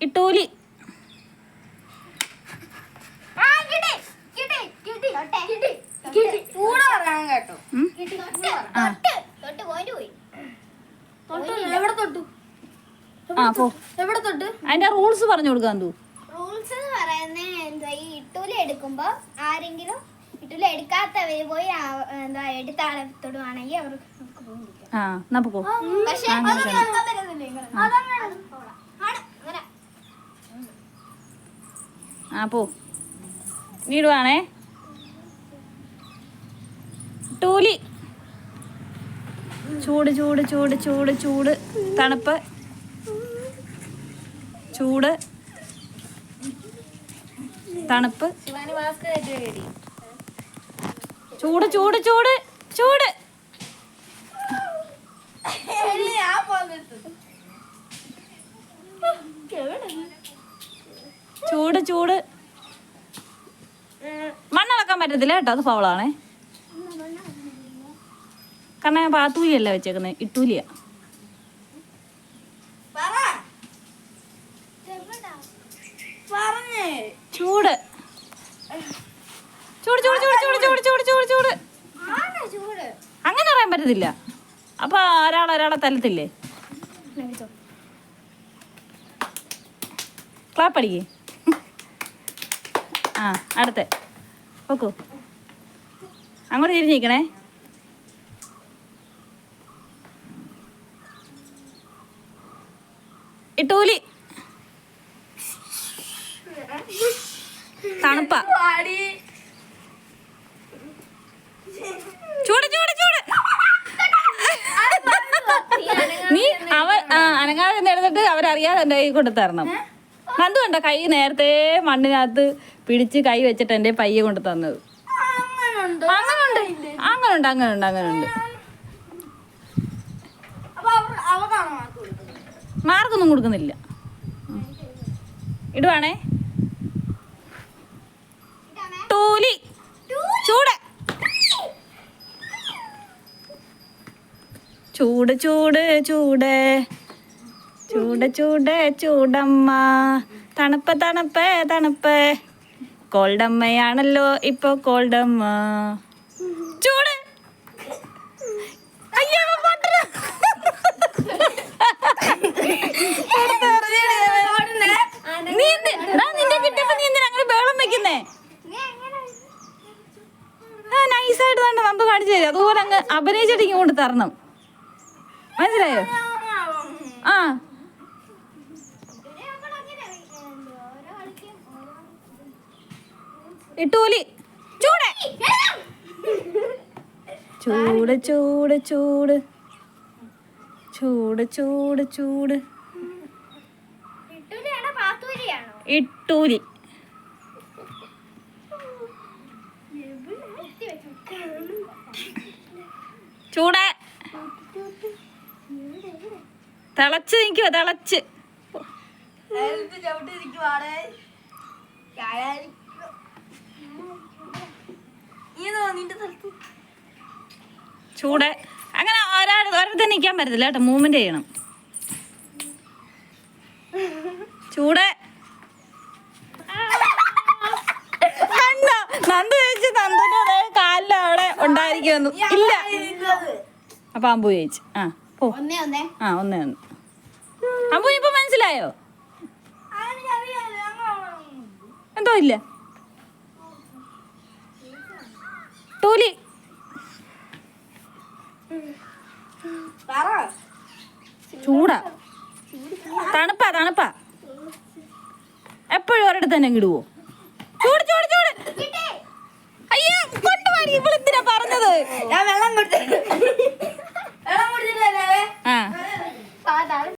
ഇട്ടൂലി. അതിന്റെ റൂൾസ് പറഞ്ഞു കൊടുക്കാൻ റൂൾസ് എന്ന് പറയുന്നത് എന്താ ഈ ഇട്ടൂല എടുക്കുമ്പോ ആരെങ്കിലും ഇട്ടൂലി എടുക്കാത്തവര് പോയി എന്താ എടുത്ത തൊടുവാണെങ്കിൽ അവർക്ക് നമുക്ക് ആ നമുക്ക് പക്ഷേ ആ പോ. നീടുവാണേ ടൂലി. ചൂട് ചൂട് ചൂട് ചൂട് ചൂട്. തണുപ്പ്. ചൂട്. തണുപ്പ്. ചൂട് ചൂട് ചൂട് ചൂട് ഞാൻ പോന്നിട്ട് ചൂട് ചൂട്. മണ്ണിളക്കാൻ പറ്റത്തില്ല കേട്ടോ അത് ഫൗളാണേ കാരണം ഞാൻ പാത്തൂലിയല്ല വെച്ചേക്കുന്നത് ഇട്ടൂലിയ. ചൂട്. ചൂട് ചൂട് ചൂട് ചൂട് ചൂട് ചൂട് ചൂട് ചൂട്. അങ്ങനെ പറയാൻ പറ്റത്തില്ല. അപ്പൊ ഒരാൾ ഒരാളെ തലത്തില്ലേ ക്ലാപ്പ് അടിക്കേ. ആ അടുത്ത. നോക്കൂ അങ്ങോട്ട് തിരിഞ്ഞിരിക്കണേ ഇട്ടൂലി തണുപ്പ. ചൂട് ചൂട് ചൂട്. നീ അവ അനങ്ങാതെ എടുത്തിട്ട് അവരറിയാതെ എന്റെ കൈ കൊണ്ടു തരണം നന്ദു കണ്ട കൈ നേരത്തെ മണ്ണിനകത്ത് പിടിച്ച് കൈ വെച്ചിട്ട് എന്റെ പയ്യെ കൊണ്ട് തന്നത്. അങ്ങനുണ്ട്? അങ്ങനുണ്ട്. അങ്ങനുണ്ട് അങ്ങനുണ്ട് മാർക്കൊന്നും കൊടുക്കുന്നില്ല. ഇടുവാണേ. ടൂലി ചൂട്. ചൂട് ചൂട് ചൂട്. ചൂട് ചൂട ചൂടമ്മ. തണുപ്പ് തണുപ്പ് തണുപ്പ്. കോൾഡമ്മയാണല്ലോ ഇപ്പൊ കോൾഡമ്മ. ചൂട്. നൈസായിട്ട് കാണിച്ചു അതുപോലെ അങ്ങ് അഭിനയിച്ചിട്ട് ഇങ്ങോട്ട് തരണം. മനസ്സിലായോ? ആ. ഇട്ടൂലി ചൂട്. ചൂട് ചൂട് ചൂട്. ചൂട് ചൂട് ചൂട്. ഇട്ടൂലി ചൂട്. തിളച്ച് നിൽക്കുവോ തിളച്ച്. ചവിട്ടി ഇരിക്കുവാടേ നീ നിന്റെ സ്ഥലത്ത് ചൂട്. അങ്ങനെ ഒരാൾ ഒരിടത്ത് നിൽക്കാൻ പറ്റത്തില്ല കേട്ടോ മൂവ്മെന്റ് ചെയ്യണം. ചൂട്. നന്ദ നന്ദു ചോദിച്ചു നന്ദുന്റെ കാലിൽ അവിടെ ഉണ്ടായിരിക്കുമെന്ന്. ഇല്ല. അപ്പൊ അമ്പു ചോദിച്ചു ആ ഒന്നേ ആ ഒന്നേ ഒന്ന്. അമ്പു ഇപ്പൊ മനസ്സിലായോ? എന്തോ ഇല്ല. പറ. ചൂടാ. തണുപ്പാ തണുപ്പാ. എപ്പോഴും ഒരിടത്ത് തന്നെ ഇടുവോ ചൂട് ചൂട്.